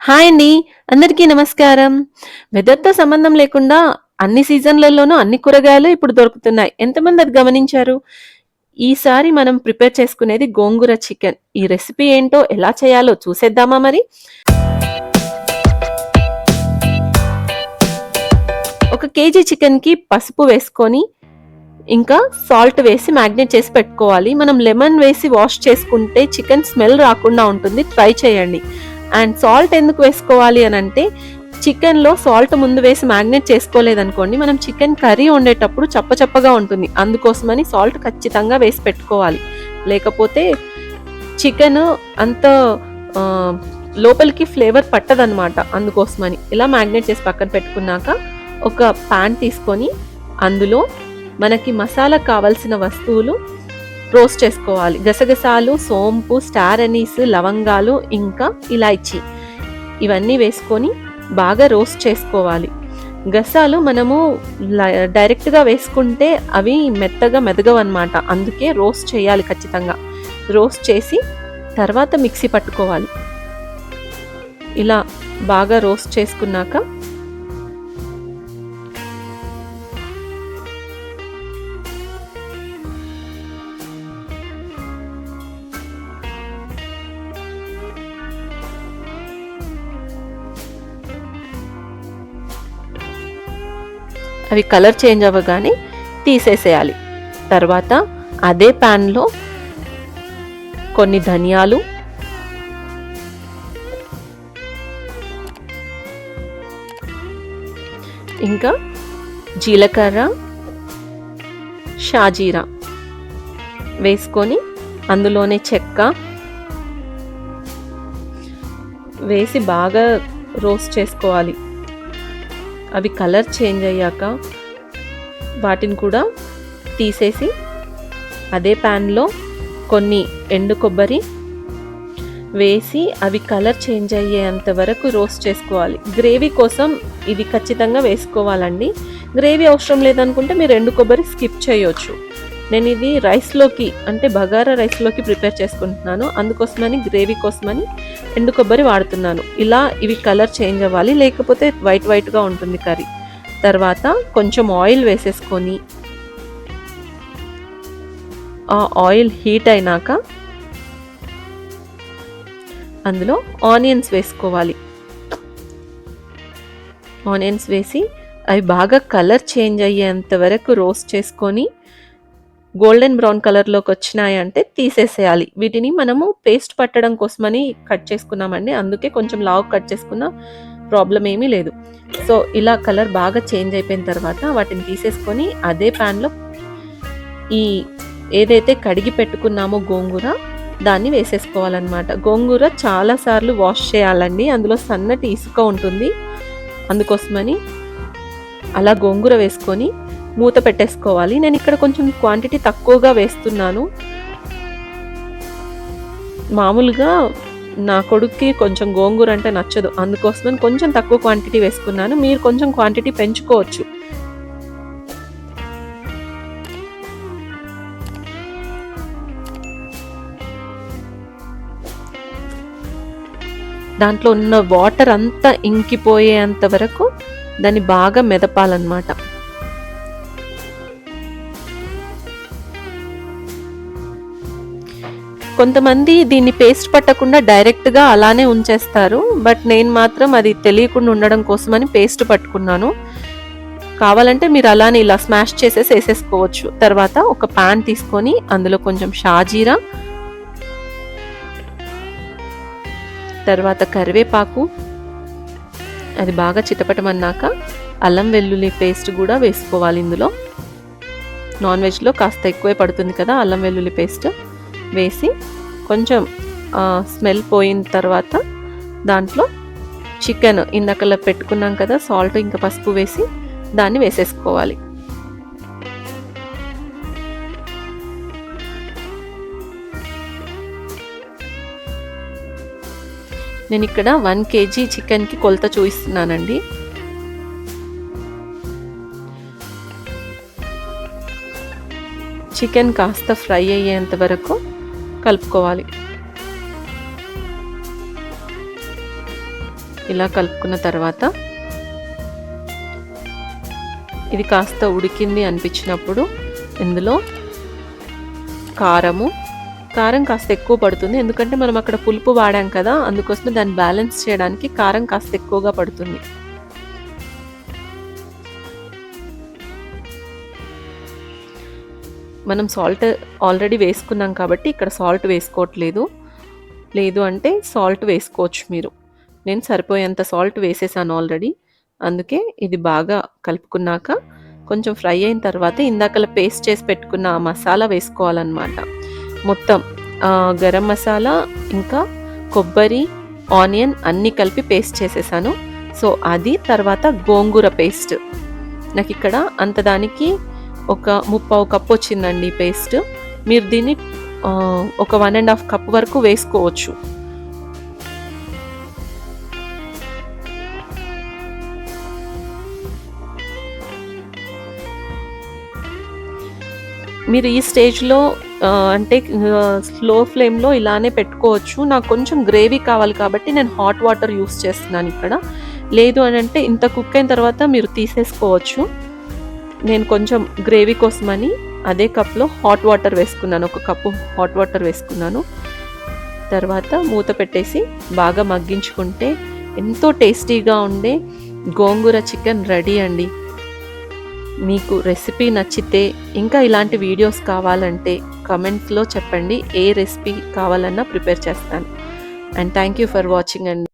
Hi అండి అందరికీ నమస్కారం. వెదర్తో సంబంధం లేకుండా అన్ని సీజన్లలోనూ అన్ని కూరగాయలు ఇప్పుడు దొరుకుతున్నాయి. ఎంతమంది అది గమనించారు? ఈసారి మనం ప్రిపేర్ చేసుకునేది గోంగూర చికెన్. ఈ రెసిపీ ఏంటో ఎలా చేయాలో చూసేద్దామా మరి? ఒక కేజీ చికెన్కి పసుపు వేసుకొని ఇంకా సాల్ట్ వేసి మ్యాగ్నేట్ చేసి పెట్టుకోవాలి. మనం లెమన్ వేసి వాష్ చేసుకుంటే చికెన్ స్మెల్ రాకుండా ఉంటుంది. ట్రై చేయండి. అండ్ సాల్ట్ ఎందుకు వేసుకోవాలి అని అంటే చికెన్లో సాల్ట్ ముందు వేసి మ్యాగ్నేట్ చేసుకోలేదనుకోండి మనం చికెన్ కర్రీ వండేటప్పుడు చప్పచప్పగా ఉంటుంది. అందుకోసమని సాల్ట్ ఖచ్చితంగా వేసి పెట్టుకోవాలి. లేకపోతే చికెన్ అంత లోపలికి ఫ్లేవర్ పట్టదనమాట అందుకోసమని ఇలా మ్యాగ్నేట్ చేసి పక్కన పెట్టుకున్నాక ఒక ప్యాన్ తీసుకొని అందులో మనకి మసాలా కావాల్సిన వస్తువులు రోస్ట్ చేసుకోవాలి. గసగసాలు సోంపు స్టార్ అనీస్ లవంగాలు ఇంకా ఇలాచి ఇవన్నీ వేసుకొని బాగా రోస్ట్ చేసుకోవాలి. గసాలు మనము డైరెక్ట్గా వేసుకుంటే అవి మెత్తగా మెదగవన్నమాట. అందుకే రోస్ట్ చేయాలి ఖచ్చితంగా. రోస్ట్ చేసి తర్వాత మిక్సీ పట్టుకోవాలి. ఇలా బాగా రోస్ట్ చేసుకున్నాక అవి కలర్ చేంజ్ అవ్వగానే తీసేసేయాలి. తర్వాత అదే ప్యాన్లో కొన్ని ధనియాలు ఇంకా జీలకర్ర షాజీరా వేసుకొని అందులోనే చెక్క వేసి బాగా రోస్ట్ చేసుకోవాలి. అవి కలర్ చేంజ్ అయ్యాక వాటిని కూడా తీసేసి అదే ప్యాన్లో కొన్ని ఎండు కొబ్బరి వేసి అవి కలర్ చేంజ్ అయ్యేంత వరకు రోస్ట్ చేసుకోవాలి. గ్రేవీ కోసం ఇది ఖచ్చితంగా వేసుకోవాలండి. గ్రేవీ అవసరం లేదనుకుంటే మీరు ఎండు కొబ్బరి స్కిప్ చేయొచ్చు. నేను ఇది రైస్లోకి అంటే బగారా రైస్లోకి ప్రిపేర్ చేసుకుంటున్నాను. అందుకోసమని గ్రేవీ కోసమని ఎండు కొబ్బరి వాడుతున్నాను. ఇలా ఇవి కలర్ చేంజ్ అవ్వాలి లేకపోతే వైట్ వైట్గా ఉంటుంది కర్రీ తర్వాత కొంచెం ఆయిల్ వేసేసుకొని ఆ ఆయిల్ హీట్ అయినాక అందులో ఆనియన్స్ వేసుకోవాలి. ఆనియన్స్ వేసి అవి బాగా కలర్ చేంజ్ అయ్యేంత వరకు రోస్ట్ చేసుకొని గోల్డెన్ బ్రౌన్ కలర్లోకి వచ్చినాయి అంటే తీసేసేయాలి. వీటిని మనము పేస్ట్ పట్టడం కోసమని కట్ చేసుకున్నామండి. అందుకే కొంచెం లావు కట్ చేసుకున్న ప్రాబ్లం ఏమీ లేదు. సో ఇలా కలర్ బాగా చేంజ్ అయిపోయిన తర్వాత వాటిని తీసేసుకొని అదే ప్యాన్లో ఈ ఏదైతే కడిగి పెట్టుకున్నామో గోంగూర దాన్ని వేసేసుకోవాలన్నమాట. గోంగూర చాలాసార్లు వాష్ చేయాలండి. అందులో సన్నటి ఇసుక ఉంటుంది. అందుకోసమని అలా గోంగూర వేసుకొని మూత పెట్టేసుకోవాలి. నేను ఇక్కడ కొంచెం క్వాంటిటీ తక్కువగా వేస్తున్నాను. మామూలుగా నా కొడుక్కి కొంచెం గోంగూర అంటే నచ్చదు. అందుకోసమని కొంచెం తక్కువ క్వాంటిటీ వేసుకున్నాను. మీరు కొంచెం క్వాంటిటీ పెంచుకోవచ్చు. దాంట్లో ఉన్న వాటర్ అంతా ఇంకిపోయేంత వరకు దాన్ని బాగా మెదపాలన్నమాట. కొంతమంది దీన్ని పేస్ట్ పట్టకుండా డైరెక్ట్గా అలానే ఉంచేస్తారు బట్ నేను మాత్రం అది తెలియకుండా ఉండడం కోసమని పేస్ట్ పట్టుకున్నాను. కావాలంటే మీరు అలానే ఇలా స్మాష్ చేసేసి వేసేసుకోవచ్చు. తర్వాత ఒక పాన్ తీసుకొని అందులో కొంచెం షాజీరా తర్వాత కరివేపాకు అది బాగా చిటపటమన్నాక అల్లం వెల్లుల్లి పేస్ట్ కూడా వేసుకోవాలి ఇందులో. నాన్ వెజ్లో కాస్త ఎక్కువే పడుతుంది కదా అల్లం వెల్లుల్లి పేస్ట్ వేసి కొంచెం స్మెల్ పోయిన తర్వాత దాంట్లో చికెన్ ఇందాకలా పెట్టుకున్నాం కదా సాల్ట్ ఇంకా పసుపు వేసి దాన్ని వేసేసుకోవాలి. నేను ఇక్కడ వన్ కేజీ చికెన్కి కొలత చూపిస్తున్నానండి. చికెన్ కాస్త ఫ్రై అయ్యేంత వరకు కలుపుకోవాలి. ఇలా కలుపుకున్న తర్వాత ఇది కాస్త ఉడికింది అనిపించినప్పుడు ఇందులో కారము కారం కాస్త ఎక్కువ పడుతుంది. ఎందుకంటే మనం అక్కడ పులుపు వాడాం కదా అందుకోసమే దాన్ని బ్యాలెన్స్ చేయడానికి కారం కాస్త ఎక్కువగా పడుతుంది. మనం సాల్ట్ ఆల్రెడీ వేసుకున్నాం కాబట్టి ఇక్కడ సాల్ట్ వేసుకోవట్లేదు. లేదు అంటే సాల్ట్ వేసుకోవచ్చు మీరు. నేను సరిపోయేంత సాల్ట్ వేసేసాను ఆల్రెడీ. అందుకే ఇది బాగా కలుపుకున్నాక కొంచెం ఫ్రై అయిన తర్వాత ఇందాకలా పేస్ట్ చేసి పెట్టుకున్న ఆ మసాలా వేసుకోవాలన్నమాట. మొత్తం గరం మసాలా ఇంకా కొబ్బరి ఆనియన్ అన్నీ కలిపి పేస్ట్ చేసేసాను. సో అది తర్వాత గోంగూర పేస్ట్. నాకు ఇక్కడ అంత దానికి ఒక ముప్పావు కప్ వచ్చిందండి పేస్ట్. మీరు దీన్ని ఒక వన్ అండ్ హాఫ్ కప్ వరకు వేసుకోవచ్చు. మీరు ఈ స్టేజ్లో అంటే స్లో ఫ్లేమ్లో ఇలానే పెట్టుకోవచ్చు. నాకు కొంచెం గ్రేవీ కావాలి కాబట్టి నేను హాట్ వాటర్ యూస్ చేస్తున్నాను ఇక్కడ. లేదు అని అంటే ఇంత కుక్ అయిన తర్వాత మీరు తీసేసుకోవచ్చు. నేను కొంచెం గ్రేవీ కోసమని అదే కప్లో హాట్ వాటర్ వేసుకున్నాను. ఒక కప్పు హాట్ వాటర్ వేసుకున్నాను. తర్వాత మూత పెట్టేసి బాగా మగ్గించుకుంటే ఎంతో టేస్టీగా ఉండే గోంగూర చికెన్ రెడీ అండి. మీకు రెసిపీ నచ్చితే ఇంకా ఇలాంటి వీడియోస్ కావాలంటే కమెంట్స్లో చెప్పండి. ఏ రెసిపీ కావాలన్నా ప్రిపేర్ చేస్తాను. And thank you for watching అండి